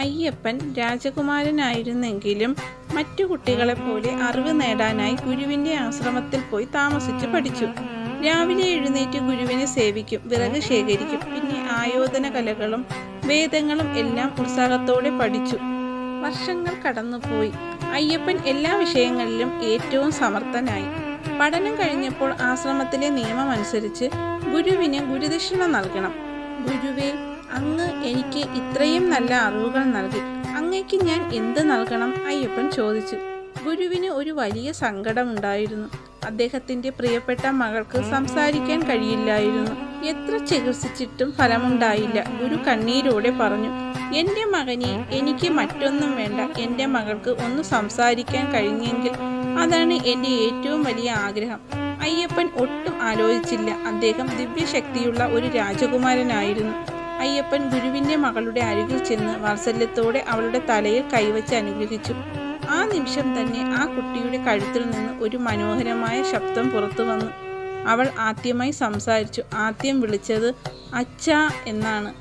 അയ്യപ്പൻ രാജകുമാരനായിരുന്നെങ്കിലും മറ്റു കുട്ടികളെപ്പോലെ അറിവ് നേടാനായി ഗുരുവിന്റെ ആശ്രമത്തിൽ പോയി താമസിച്ച് പഠിച്ചു. രാവിലെ എഴുന്നേറ്റ് ഗുരുവിനെ സേവിക്കും വിറക് ശേഖരിക്കും പിന്നെ ആയോധന കലകളും വേദങ്ങളും എല്ലാം ഉത്സാഹത്തോടെ പഠിച്ചു. വർഷങ്ങൾ കടന്നുപോയി. അയ്യപ്പൻ എല്ലാ വിഷയങ്ങളിലും ഏറ്റവും സമർത്ഥനായി. പഠനം കഴിഞ്ഞപ്പോൾ ആശ്രമത്തിലെ നിയമം അനുസരിച്ച് ഗുരുവിന് ഗുരുദക്ഷിണ നൽകണം. ഗുരുവേ അങ്ങ് എനിക്ക് ഇത്രയും നല്ല അറിവുകൾ നൽകി. അങ്ങയ്ക്ക് ഞാൻ എന്ത് നൽകണം? അയ്യപ്പൻ ചോദിച്ചു. ഗുരുവിന് ഒരു വലിയ സങ്കടമുണ്ടായിരുന്നു. അദ്ദേഹത്തിന്റെ പ്രിയപ്പെട്ട മകൾക്ക് സംസാരിക്കാൻ കഴിയില്ലായിരുന്നു. എത്ര ചികിത്സിച്ചിട്ടും ഫലമുണ്ടായില്ല. ഗുരു കണ്ണീരോടെ പറഞ്ഞു എന്റെ മകനെ എനിക്ക് മറ്റൊന്നും വേണ്ട. എന്റെ മകൾക്ക് ഒന്ന് സംസാരിക്കാൻ കഴിഞ്ഞെങ്കിൽ അതാണ് എന്റെ ഏറ്റവും വലിയ ആഗ്രഹം. അയ്യപ്പൻ ഒട്ടും ആലോചിച്ചില്ല. അദ്ദേഹം ദിവ്യശക്തിയുള്ള ഒരു രാജകുമാരനായിരുന്നു. അയ്യപ്പൻ ഗുരുവിന്റെ മകളുടെ അരികിൽ ചെന്ന് വാത്സല്യത്തോടെ അവളുടെ തലയിൽ കൈവച്ച് അനുഗ്രഹിച്ചു. ആ നിമിഷം തന്നെ ആ കുട്ടിയുടെ കഴുത്തിൽ നിന്ന് ഒരു മനോഹരമായ ശബ്ദം പുറത്തു വന്നു. അവൾ ആദ്യമായി സംസാരിച്ചു. ആദ്യം വിളിച്ചത് അച്ഛ എന്നാണ്.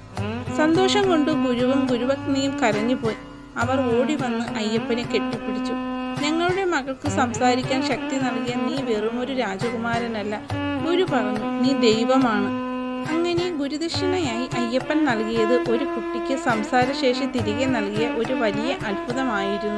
സന്തോഷം കൊണ്ട് ഗുരുവും ഗുരുപത്നിയും കരഞ്ഞുപോയി. അവർ ഓടി വന്ന് അയ്യപ്പനെ കെട്ടിപ്പിടിച്ചു. ഞങ്ങളുടെ മകൾക്ക് സംസാരിക്കാൻ ശക്തി നൽകിയ നീ വെറുമൊരു രാജകുമാരനല്ല. ഗുരു പറഞ്ഞു നീ ദൈവമാണ്. അങ്ങനെ ഗുരുദക്ഷിണയായി അയ്യപ്പൻ നൽകിയത് ഒരു കുട്ടിക്ക് സംസാരശേഷി തിരികെ നൽകിയ ഒരു വലിയ അത്ഭുതമായിരുന്നു.